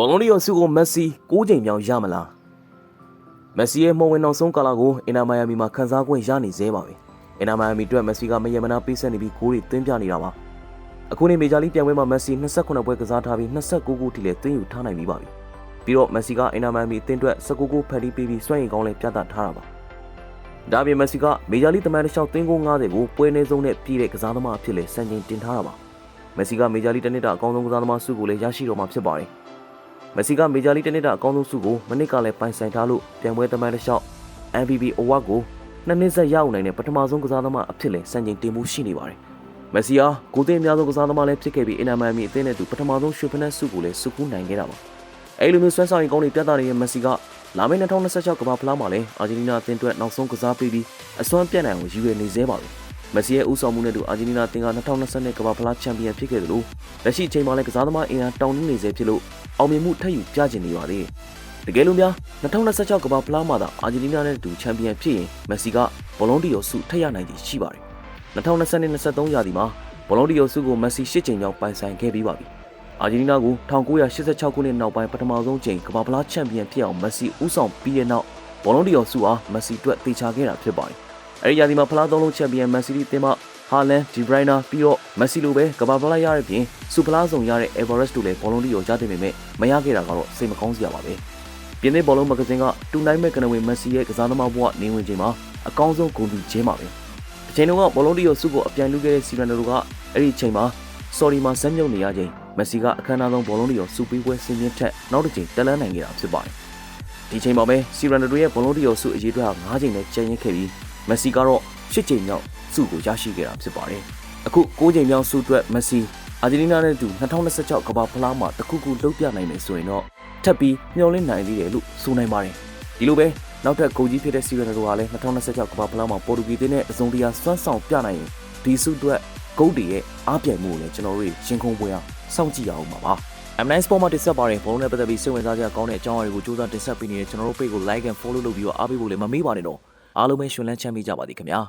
ဘောလုံးဒီယိုစုကိုမက်ဆီ၉ချိန်မြောက်ရမလားမက်ဆီရဲ့မဝင်နောက်ဆုံးကာလကိုအင်နာမိုင်ယာမီမှာခန်းစား권ရနေသေးပါပဲအင်နာမိုင်ယာမီအတွက်မက်ဆီကမယမနာပေးဆက်နေပြီးဂိုးတွေသွင်းပြနေတာပါအခုနေ့မေဂျာလိပြိုင်ပွဲမှာမက်ဆီ28ပွဲကစားထားပြီး29ဂိုးထိလည်းသွင်းယူထားနိုင်ပြီးပါပြီပြီးတော့မက်ဆီကအင်နာမိုင်ယာမီအသင်းအတွက်19ဂိုးဖန်တီးပေးပြီးစွန့်ရင်ကောင်းလည်းပြသထားတာပါဒါပြင်မက်ဆီကမေဂျာလိတမန်တစ်လျှောက်သွင်းဂိုး90ကိုပွဲနေဆုံးနဲ့ပြည့်တဲ့ကစားသမားအဖြစ်လည်းစံချိန်တင်ထားတာပါမက်ဆီကမေဂျာလိတစ်နှစ်တာအကောင်းဆုံးကစားသမားဆုကိုလည်းရရှိတော့မှာဖြစ်ပါတယ် မက်ဆီကမေဂျာလိတစ်နှစ်တာအကောင်းဆုံးဆုကိုမနစ်ကလည်းပိုင်ဆိုင်ထားလို့ပြိုင်ပွဲသမိုင်းတစ်လျှောက် MVP Award ကိုနှစ်နှစ်ဆက်ရအောင်နိုင်တဲ့ပထမဆုံးကစားသမားအဖြစ်လဲစံချိန်တင်မှုရှိနေပါတယ်။မက်ဆီဟာကိုယ်သိအများဆုံးကစားသမားလည်းဖြစ်ခဲ့ပြီးအင်နာမန်မီအသင်းနဲ့သူပထမဆုံးရွှေဖနက်ဆုကိုလည်းစုကူးနိုင်ခဲ့တာပါ။အဲဒီလိုမျိုးဆွမ်းဆောင်ရင်ကောင်းတွေပြသနေတဲ့မက်ဆီကလာမယ့်2026ကမ္ဘာဖလားမှာလည်းအာဂျင်တီးနားအသင်းအတွက်နောက်ဆုံးကစားပေးပြီးအစွမ်းပြတ်နိုင်အောင်ရည်ရွယ်နေသေးပါပဲ။ မက်ဆီရဲ့ဦးဆောင်မှုနဲ့တူအာဂျင်တီးနားအသင်းက2020ကမ္ဘာဖလားချန်ပီယံဖြစ်ခဲ့တယ်လို့လက်ရှိအချိန်မှာလည်းကစားသမားအင်အားတောင်းတင်းနေစေဖြစ်လို့အောင်မြင်မှုထပ်ယူပြချင်နေပါသေးတယ်။တကယ်လို့များ2026ကမ္ဘာဖလားမှာသာအာဂျင်တီးနားနဲ့တူချန်ပီယံဖြစ်ရင်မက်ဆီကဘောလုံးဒီယိုဆုထပ်ရနိုင်သည်ရှိပါတယ်။2020-23ရာသီမှာဘောလုံးဒီယိုဆုကိုမက်ဆီ၈ချိန်မြောက်ပိုင်ဆိုင်ခဲ့ပြီးပါပြီ။အာဂျင်တီးနားကို1986ခုနှစ်နောက်ပိုင်းပထမဆုံးချိန်ကမ္ဘာဖလားချန်ပီယံဖြစ်အောင်မက်ဆီဦးဆောင်ပြီးတဲ့နောက်ဘောလုံးဒီယိုဆုအားမက်ဆီအတွက်တေချာခဲ့တာဖြစ်ပါတယ်။ အဲဒီရာသီမှာဖလားသုံးလုံးချန်ပီယံမက်ဆီအသင်းမှဟာလန်ဒီဘရိုင်နာပြီးတော့မက်ဆီလိုပဲကမ္ဘာဖလားရတဲ့ပြင်စူဖလားဆောင်ရတဲ့ Everest တို့လည်းဘောလုံးဒီကိုရတဲ့ပေမဲ့မရခဲ့တာကတော့စိတ်မကောင်းစရာပါပဲပြင်သစ်ဘောလုံးမဂဇင်းကတူနိုင်မဲ့ကနဝေမက်ဆီရဲ့ကစားသမားဘဝနေဝင်ချိန်မှာအကောင်းဆုံးဂုဏ်ပြုခြင်းပါပဲအချိန်တုန်းကဘောလုံးဒီကိုစုကိုအပြိုင်လူခဲ့တဲ့စီရန်နိုကအဲ့ဒီချိန်မှာဆော်ရီမှာဇက်မြုပ်နေရချိန်မက်ဆီကအခမ်းအနားဆုံးဘောလုံးဒီကိုစုပေးပွဲဆင်းမြင့်ထက်နောက်တစ်ချိန်တက်လန်းနိုင်ခဲ့တာဖြစ်ပါတယ်ဒီချိန်မှာပဲစီရန်နိုရဲ့ဘောလုံးဒီကိုစုအရေးအတွက်၅ချိန်နဲ့ကျန်ရစ်ခဲ့ပြီး မက်ဆီကတော့၈ချိန်မြောက်စုကိုရရှိခဲ့တာဖြစ်ပါတယ်အခု၉ချိန်မြောက်စုအတွက်မက်ဆီအာဂျင်တီးနားနဲ့အတူ2026ကမ္ဘာဖလားမှာတခုခုလှုပ်ပြနိုင်မယ်ဆိုရင်တော့ထပ်ပြီးမျှော်လင့်နိုင်သေးတယ်လို့ဆိုနိုင်ပါတယ်ဒီလိုပဲနောက်ထပ်ဂိုကြီးဖြစ်တဲ့စီရန်နိုကလည်း2026ကမ္ဘာဖလားမှာပေါ်တူဂီအသင်းနဲ့အစုံတရာစွမ်းဆောင်ပြနိုင်ရင်ဒီစုအတွက်ဂုတ်တွေရဲ့အားပြိုင်မှုကိုလည်းကျွန်တော်တို့ရင်ခုန်ပွဲအောင်စောင့်ကြည့်ရအောင်ပါပါ M9 Sport မှာတင်ဆက်ပါတယ်ဘုံနဲ့ပတ်သက်ပြီးစိတ်ဝင်စားကြကောင်းတဲ့အကြောင်းအရာတွေကိုစူးစမ်းတင်ဆက်ပေးနေတဲ့ကျွန်တော်တို့ page ကို like and follow လုပ်ပြီးတော့အားပေးဖို့လည်းမမေ့ပါနဲ့တော့ အားလုံးပဲရှင်လန်းချမ်းမြေ့ကြပါသည်ခင်ဗျာ